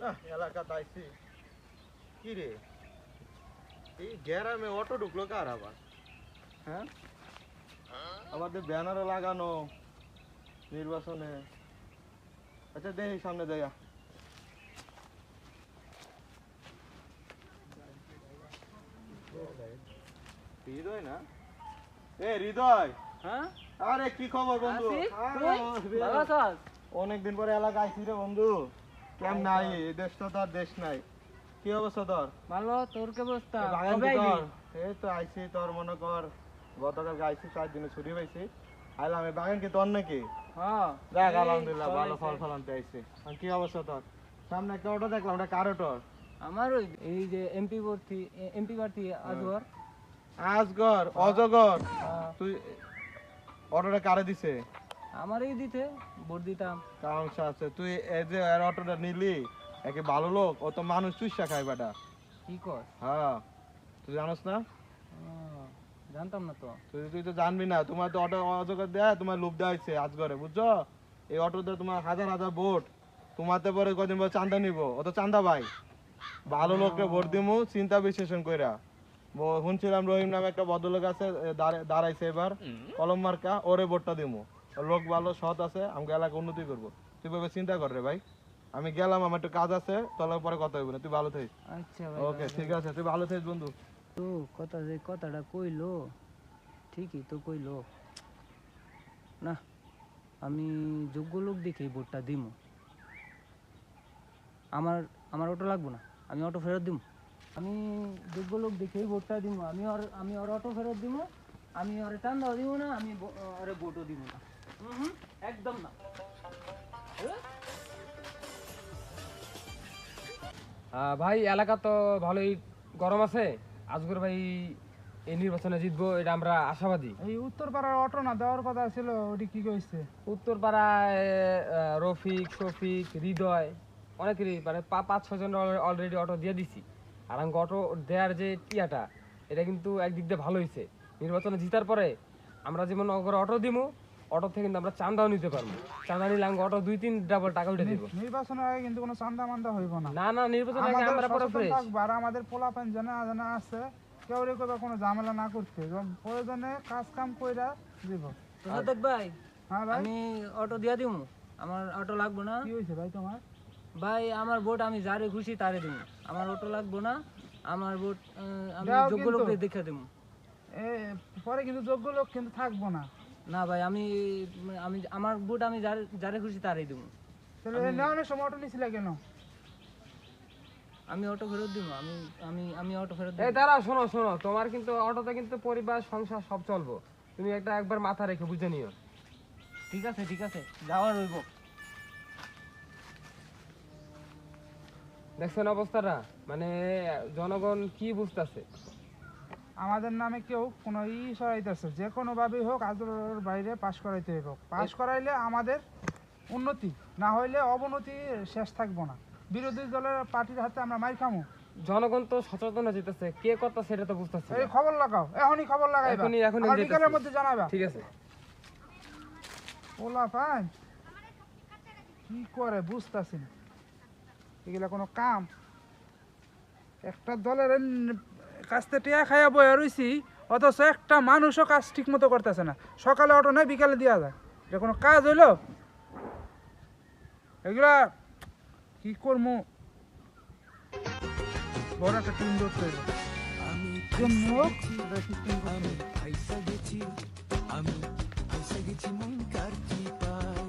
আহ, এলাকাতে কি রে? এই গ্যারামে অটো ঢুকলো কার আবার? হ্যাঁ? আমাদের ব্যানারও লাগানো নির্বাচনে। আচ্ছা দেখি সামনে দেখা হৃদয় না? এ হৃদয়! হ্যাঁ? আরে কি খবর বন্ধু? অনেকদিন পরে এলাকা আইছি রে বন্ধু। কেম নাই? দেশ তো তার দেশ নাই। কি অবস্থা তোর? ভালো তোর কি অবস্থা? এই তো আইছি তোর মনে কর গতকাল আইছি চার দিনে ছুটি পাইছি। আইলাম এই বাগান কি তোর নাকি? হ্যাঁ। দেখ আলহামদুলিল্লাহ ভালো ফল ফল আনতে আইছি। কি অবস্থা তোর? সামনে একটা অটো দেখলাম ওটা কার অটো? আমার ওই এই যে এমপি প্রার্থী এমপি প্রার্থী আজগর। আজগর অজগর। হ্যাঁ, তুই অটোটা কারে দিছে? আমারই দিতে ভোট দিতাম। কারণ আছে তুই এই যে এর অটোটা নিলি একে ভালো লোক ও তো মানুষ চুষা খায় বেটা। কি কর হ্যাঁ তুই জানোস না? জানতাম না তো। তুই তুই তো জানবি না তোমার তো অটো অজগর দেয় তোমার লোভ দেওয়া হয়েছে আজগরে বুঝছ? এই অটোতে তোমার হাজার হাজার ভোট তোমাতে পরে কদিন পর চান্দা নিবো ও তো চান্দা ভাই। ভালো লোককে ভোট দিমু চিন্তা বিশ্লেষণ কইরা। শুনছিলাম রহিম নামে একটা ভদ্রলোক আছে দাঁড়াইছে এবার কলম মার্কা ওরে ভোটটা দিমু। লোক ভালো সৎ আছে আমাকে এলাকা উন্নতি করব। তুই ভাবে চিন্তা কর রে ভাই। আমি গেলাম আমার একটু কাজ আছে তোর পরে কথা হইব না তুই ভালো থাকিস। আচ্ছা ওকে ঠিক আছে তুই ভালো থাকিস বন্ধু। তো কথা যে কথাটা কইলো ঠিকই তো কইলো। না আমি যোগ্য লোক দেখে ভোটটা দিমু। আমার আমার অটো লাগবো না আমি অটো ফেরত দিমু। আমি যোগ্য লোক দেখেই ভোটটা দিমু। আমি ওর আমি ওর অটো ফেরত দিমু আমি ওরে চান্দাও দিব না আমি ওরে ভোটও দিব না। একদম না ভাই এলাকা তো ভালোই গরম আছে। আজগর ভাই এই নির্বাচনে জিতবো এটা আমরা আশাবাদী। এই উত্তরপাড়ার অটো না দেওয়ার কথা ছিল ওটি কি কইছে? উত্তরপাড়ায় রফিক শফিক হৃদয় অনেকেরই মানে পাঁচ ছজন অলরেডি অটো দিয়ে দিছি। আর আমাকে অটো দেওয়ার যে টিয়াটা এটা কিন্তু একদিক দিয়ে ভালো হয়েছে নির্বাচনে জিতার পরে আমরা যেমন অগর অটো দিমু অটো থেকে কিন্তু আমরা চান্দাও নিতে পারব। চান্দা নিলে আমাকে অটো দুই তিন ডাবল টাকা উঠে দিব। নির্বাচনের আগে কিন্তু কোনো চান্দা মান্দা হইব না। না না নির্বাচন আগে আমরা পরে সচেতন ফ্রেশ থাকব আর আমাদের পোলাপান জানা জানা আছে কেউ রে কইবা কোনো ঝামেলা না করতে। প্রয়োজনে কাজ কাম কইরা দিব। সাদেক ভাই হ্যাঁ ভাই। আমি অটো দিয়া দিমু। আমার অটো লাগবো না। কি হয়েছে ভাই তোমার? ভাই আমার ভোট আমি যারে খুশি তারে দিব আমার অটো লাগবো না আমার ভোট আমি যোগ্য। লোককে দেখে দেবো এ পরে কিন্তু যোগ্য লোক কিন্তু থাকব না। না ভাই আমি আমি আমার ভোট আমি যারে যারে খুশি তারে দিব তাহলে নেওয়ানোর সময় অটো নিছিলে কেন? আমি অটো ফেরত দিব আমি আমি আমি অটো ফেরত এই দাঁড়া শোনো শোনো তোমার কিন্তু অটোতে কিন্তু পরিবার সংসার সব চলবো। তুমি একটা একবার মাথা রেখে বুঝে নিও। ঠিক আছে ঠিক আছে যাওয়ার রইব। দেখছেন অবস্থাটা? মানে জনগণ কি বুঝতেছে? আমাদের নামে কেউ কোনো ই সরাইতেছে যে কোনো ভাবেই হোক আদরের বাইরে পাশ করাইতে হইব। পাশ করাইলে আমাদের উন্নতি না হইলে অবনতি শেষ থাকব না। বিরোধী দলের পার্টির হাতে আমরা মাইর খামু। জনগণ তো সচেতন যেতেছে কে কত সেটা তো বুঝতেছে এই খবর লাগাও এখনই খবর লাগাই এখনই- এখনই বিকালের মধ্যে জানাবা ঠিক আছে। ওলা পাই কি করে বুঝতাছি না। এগুলা কোনো কাম। একটা দলের থেকে টিয়া খাইয়া বইয়া রইছি অথচ একটা মানুষও কাজ ঠিক মতো করতেছে না। সকালে অটো নেই বিকালে দেওয়া যায় এটা কোনো কাজ হইল? এগুলা কি করব বড় একটা টিম ধরতে এটা system করতে হইব।